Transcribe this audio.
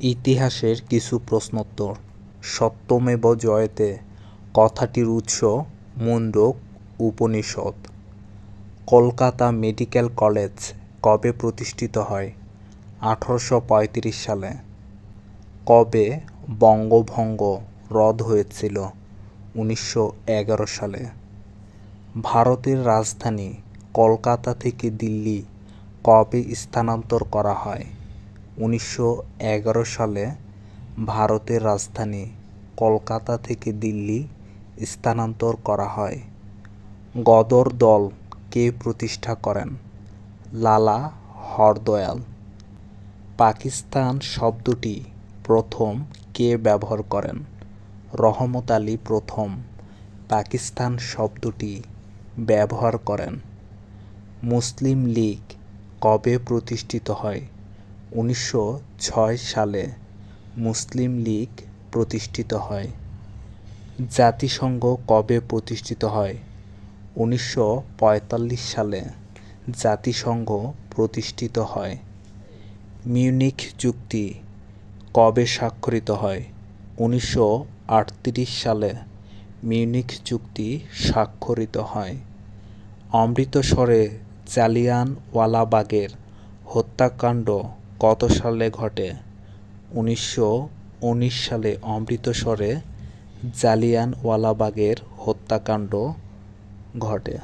ইতিহাসের কিছু প্রশ্নোত্তর। সত্যমেব জয়তে কথাটির উৎস মুণ্ডক উপনিষদ। কলকাতা মেডিকেল কলেজ কবে প্রতিষ্ঠিত হয়? আঠারোশো পঁয়ত্রিশ সালে। কবে বঙ্গভঙ্গ রদ হয়েছিল? উনিশশো এগারো সালে। ভারতের রাজধানী কলকাতা থেকে দিল্লি কবে স্থানান্তর করা হয়? উনিশশো এগারো সালে ভারতের রাজধানী কলকাতা থেকে দিল্লি স্থানান্তর করা হয়। গদর দল কে প্রতিষ্ঠা করেন? লালা হরদয়াল। পাকিস্তান শব্দটি প্রথম কে ব্যবহার করেন? রহমত আলী প্রথম পাকিস্তান শব্দটি ব্যবহার করেন। মুসলিম লীগ কবে প্রতিষ্ঠিত হয়? উনিশশো ছয় সালে মুসলিম লীগ প্রতিষ্ঠিত হয়। জাতিসংঘ কবে প্রতিষ্ঠিত হয়? উনিশশো পঁয়তাল্লিশ সালে জাতিসংঘ প্রতিষ্ঠিত হয়। মিউনিখ চুক্তি কবে স্বাক্ষরিত হয়? উনিশশো আটত্রিশ সালে মিউনিক চুক্তি স্বাক্ষরিত হয়। অমৃতসরে জালিয়ানওয়ালাবাগের হত্যাকাণ্ড কত সালে ঘটে? উনিশশো উনিশ সালে অমৃতসরে জালিয়ানওয়ালাবাগের হত্যাকাণ্ড ঘটে।